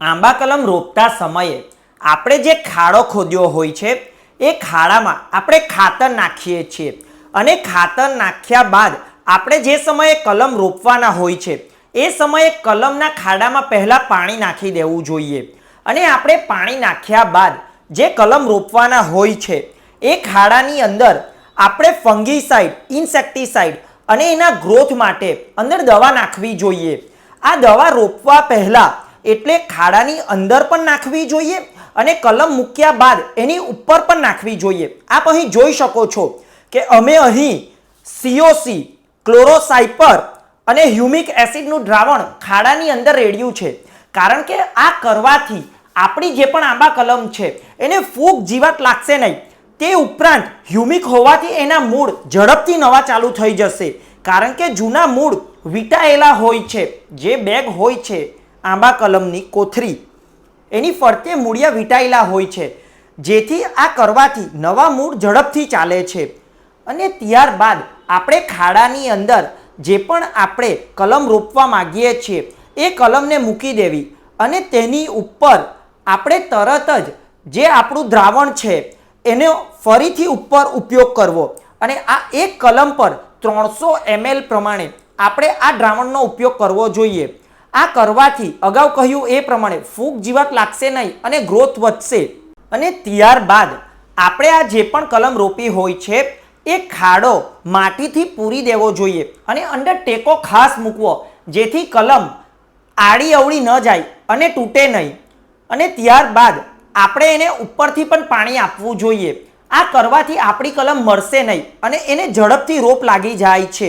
આંબા કલમ રોપતા સમયે આપણે જે ખાડો ખોદ્યો હોય છે, એ ખાડામાં આપણે ખાતર નાખીએ છીએ. અને ખાતર નાખ્યા બાદ આપણે જે સમયે કલમ રોપવાના હોય છે, એ સમયે કલમના ખાડામાં પહેલાં પાણી નાખી દેવું જોઈએ. અને આપણે પાણી નાખ્યા બાદ જે કલમ રોપવાના હોય છે, એ ખાડાની અંદર આપણે ફંગીસાઇડ, ઇન્સેક્ટિસાઇડ અને એના ગ્રોથ માટે અંદર દવા નાખવી જોઈએ. આ દવા રોપવા પહેલાં એટલે ખાડાની અંદર પણ નાખવી જોઈએ અને કલમ મૂક્યા બાદ એની ઉપર પણ નાખવી જોઈએ. આપ અહીં જોઈ શકો છો કે અમે અહીં સીઓસી ક્લોરોસાઇપર અને હ્યુમિક એસિડનું દ્રાવણ ખાડાની અંદર રેડ્યું છે. કારણ કે આ કરવાથી આપણી જે પણ આંબા કલમ છે, એને ફૂગ જીવાત લાગશે નહીં. તે ઉપરાંત હ્યુમિક હોવાથી એના મૂળ ઝડપથી નવા ચાલુ થઈ જશે. કારણ કે જૂના મૂળ વીંટાયેલા હોય છે, જે બેગ હોય છે આંબા કલમની કોથરી એની ફરતે મૂળિયા વીંટાયેલા હોય છે, જેથી આ કરવાથી નવા મૂળ ઝડપથી ચાલે છે. અને ત્યારબાદ આપણે ખાડાની અંદર જે પણ આપણે કલમ રોપવા માગીએ છીએ, એ કલમને મૂકી દેવી. અને તેની ઉપર આપણે તરત જ જે આપણું દ્રાવણ છે, એનો ફરીથી ઉપર ઉપયોગ કરવો. અને આ એક કલમ પર ત્રણસો એમએલ પ્રમાણે આપણે આ દ્રાવણનો ઉપયોગ કરવો જોઈએ. આ કરવાથી અગાઉ કહ્યું એ પ્રમાણે ફૂગ જીવાત લાગશે નહીં અને ગ્રોથ વધશે. અને ત્યારબાદ આપણે આ જે પણ કલમ રોપી હોય છે, એ ખાડો માટીથી પૂરી દેવો જોઈએ અને અંદર ટેકો ખાસ મૂકવો, જેથી કલમ આડી અવળી ન જાય અને તૂટે નહીં. અને ત્યારબાદ આપણે એને ઉપરથી પણ પાણી આપવું જોઈએ. આ કરવાથી આપણી કલમ મરશે નહીં અને એને ઝડપથી રોપ લાગી જાય છે.